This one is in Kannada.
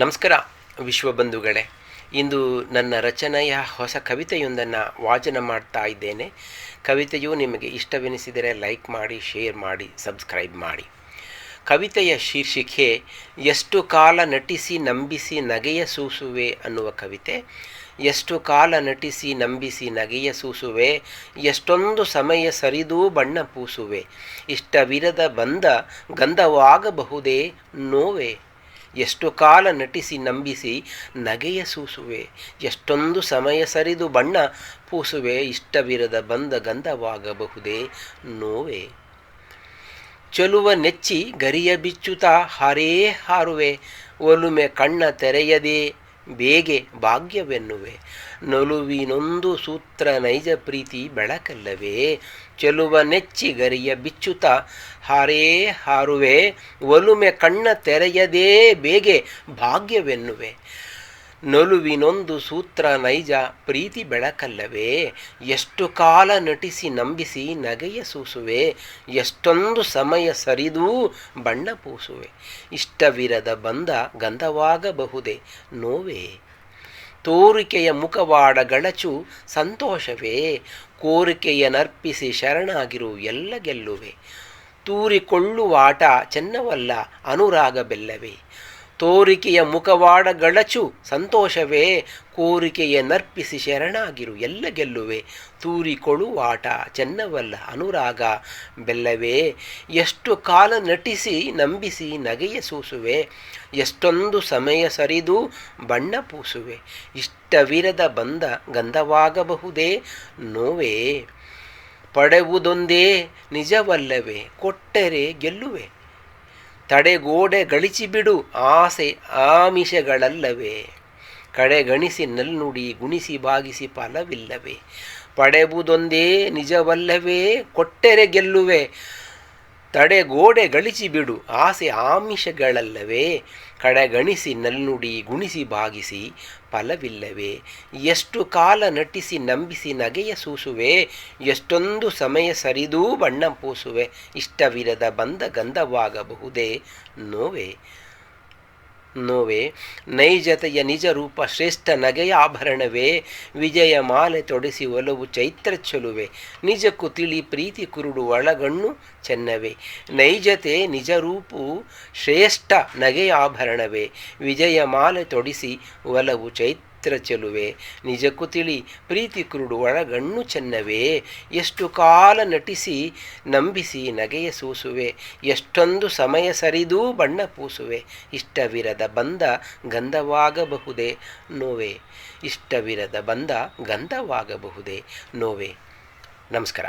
ನಮಸ್ಕಾರ ವಿಶ್ವಬಂಧುಗಳೇ ಇಂದು ನನ್ನ ರಚನೆಯ ಹೊಸ ಕವಿತೆಯೊಂದನ್ನು ವಾಚನ ಮಾಡ್ತಾ ಇದ್ದೇನೆ. ಕವಿತೆಯು ನಿಮಗೆ ಇಷ್ಟವೆನಿಸಿದರೆ ಲೈಕ್ ಮಾಡಿ, ಶೇರ್ ಮಾಡಿ, ಸಬ್ಸ್ಕ್ರೈಬ್ ಮಾಡಿ. ಕವಿತೆಯ ಶೀರ್ಷಿಕೆ, ಎಷ್ಟು ಕಾಲ ನಟಿಸಿ ನಂಬಿಸಿ ನಗೆಯ ಸೂಸುವೆ ಅನ್ನುವ ಕವಿತೆ. ಎಷ್ಟು ಕಾಲ ನಟಿಸಿ ನಂಬಿಸಿ ನಗೆಯ ಸೂಸುವೆ, ಎಷ್ಟೊಂದು ಸಮಯ ಸರಿದೂ ಬಣ್ಣ ಪೂಸುವೆ, ಇಷ್ಟವಿರದ ಬಂದ ಗಂಧವಾಗಬಹುದೇ ನೋವೆ? ಎಷ್ಟು ಕಾಲ ನಟಿಸಿ ನಂಬಿಸಿ ನಗೆಯ ಸೂಸುವೆ, ಎಷ್ಟೊಂದು ಸಮಯ ಸರಿದು ಬಣ್ಣ ಪೂಸುವೆ, ಇಷ್ಟವಿರದ ಬಂದ ಗಂಧವಾಗಬಹುದೇ ನೋವೆ? ಚಲುವ ನೆಚ್ಚಿ ಗರಿಯ ಬಿಚ್ಚುತ್ತಾ ಹಾರೇ ಹಾರುವೆ, ಒಲುಮೆ ಕಣ್ಣ ತೆರೆಯದೆ ಬೇಗೆ ಭಾಗ್ಯವೆನ್ನುವೆ. ನಲುವಿನೊಂದು ಸೂತ್ರ ನೈಜ ಪ್ರೀತಿ ಬೆಳಕಲ್ಲವೇ. ಚೆಲುವ ನೆಚ್ಚಿ ಗರಿಯ ಬಿಚ್ಚುತ ಹಾರೇ ಹಾರುವೆ. ಒಲುಮೆ ಕಣ್ಣ ತೆರೆಯದೇ ಬೇಗೆ ಭಾಗ್ಯವೆನ್ನುವೆ. ನೊಲುವಿನೊಂದು ಸೂತ್ರ ನೈಜ ಪ್ರೀತಿ ಬೆಳಕಲ್ಲವೇ? ಎಷ್ಟು ಕಾಲ ನಟಿಸಿ ನಂಬಿಸಿ ನಗೆಯ ಸೂಸುವೆ? ಎಷ್ಟೊಂದು ಸಮಯ ಸರಿದೂ ಬಣ್ಣ ಪೂಸುವೆ? ಇಷ್ಟವಿರದ ಬಂದ ಗಂಧವಾಗಬಹುದೇ ನೋವೇ? ತೋರಿಕೆಯ ಮುಖವಾಡ ಗಳಚು ಸಂತೋಷವೇ? ಕೋರಿಕೆಯ ನರ್ಪಿಸಿ ಶರಣಾಗಿರು ಎಲ್ಲ ಗೆಲ್ಲುವೆ? ತೂರಿಕೊಳ್ಳುವಾಟ ಚೆನ್ನವಲ್ಲ, ಅನುರಾಗ ಬೆಲ್ಲವೇ? ತೋರಿಕೆಯ ಮುಖವಾಡ ಗಳಚು. ಸಂತೋಷವೇ, ಕೋರಿಕೆಯ ನರ್ಪಿಸಿ ಶರಣಾಗಿರು. ಎಲ್ಲ ಗೆಲ್ಲುವೆ. ತೂರಿಕೊಳ್ಳುವಾಟ ಚೆನ್ನವಲ್ಲ ಅನುರಾಗ. ಬೆಲ್ಲವೇ, ಎಷ್ಟು ಕಾಲ ನಟಿಸಿ ನಂಬಿಸಿ ನಗೆಯ ಸೂಸುವೆ. ಎಷ್ಟೊಂದು ಸಮಯ ಸರಿದು ಬಣ್ಣ ಪೂಸುವೆ. ಇಷ್ಟವಿರದ ಬಂದ ಗಂಧವಾಗಬಹುದೇ? ನೋವೇ. ಪಡೆವುದೊಂದೇ ನಿಜವಲ್ಲವೇ? ಕೊಟ್ಟರೆ ಗೆಲ್ಲುವೆ. ತಡೆಗೋಡೆ ಗಳಿಸಿಬಿಡು ಆಸೆ ಆಮಿಷಗಳಲ್ಲವೇ. ಕಡೆಗಣಿಸಿ ನಲ್ನುಡಿ ಗುಣಿಸಿ ಬಾಗಿಸಿ ಫಲವಿಲ್ಲವೆ. ಪಡೆಬುದೊಂದೇ ನಿಜವಲ್ಲವೇ ಕೊಟ್ಟರೆ ಗೆಲ್ಲುವೆ. ತಡೆಗೋಡೆ ಗಳಿಸಿಬಿಡು ಆಸೆ ಆಮಿಷಗಳಲ್ಲವೇ? ಕಡೆಗಣಿಸಿ ನಲ್ನುಡಿ ಗುಣಿಸಿ ಭಾಗಿಸಿ ಫಲವಿಲ್ಲವೇ? ಎಷ್ಟು ಕಾಲ ನಟಿಸಿ ನಂಬಿಸಿ ನಗೆಯ ಸೂಸುವೆ? ಎಷ್ಟೊಂದು ಸಮಯ ಸರಿದೂ ಬಣ್ಣ ಪೂಸುವೆ? ಇಷ್ಟವಿರದ ಬಂದ ಗಂಧವಾಗಬಹುದೇ? ನೋವೆ? ನೋವೆ, ನೈಜತೆಯ ನಿಜ ರೂಪ ಶ್ರೇಷ್ಠ ನಗೆಯ ಆಭರಣವೇ, ವಿಜಯ ಮಾಲೆ ತೊಡಿಸಿ ಒಲವು ಚೈತ್ರ ಚೊಲುವೆ, ನಿಜಕ್ಕೂ ತಿಳಿ ಪ್ರೀತಿ ಕುರುಡು ಒಳಗಣ್ಣು ಚೆನ್ನವೇ. ನೈಜತೆ ನಿಜ ರೂಪು ಶ್ರೇಷ್ಠ ನಗೆಯ ಆಭರಣವೇ, ವಿಜಯ ಮಾಲೆ ತೊಡಿಸಿ ಒಲವು ಚೈತ್ರ ಚೆಲುವೆ. ನಿಜಕ್ಕೂ ತಿಳಿ, ಪ್ರೀತಿ ಕುರುಡು ಒಳಗಣ್ಣು ಚೆನ್ನವೇ. ಎಷ್ಟು ಕಾಲ ನಟಿಸಿ, ನಂಬಿಸಿ ನಗೆಯ ಸೂಸುವೆ. ಎಷ್ಟೊಂದು ಸಮಯ ಸರಿದೂ ಬಣ್ಣ ಪೂಸುವೆ. ಇಷ್ಟವಿರದ ಬಂದ ಗಂಧವಾಗಬಹುದೇ? ನೋವೆ. ಇಷ್ಟವಿರದ ಬಂದ ಗಂಧವಾಗಬಹುದೇ? ನೋವೆ. ನಮಸ್ಕಾರ.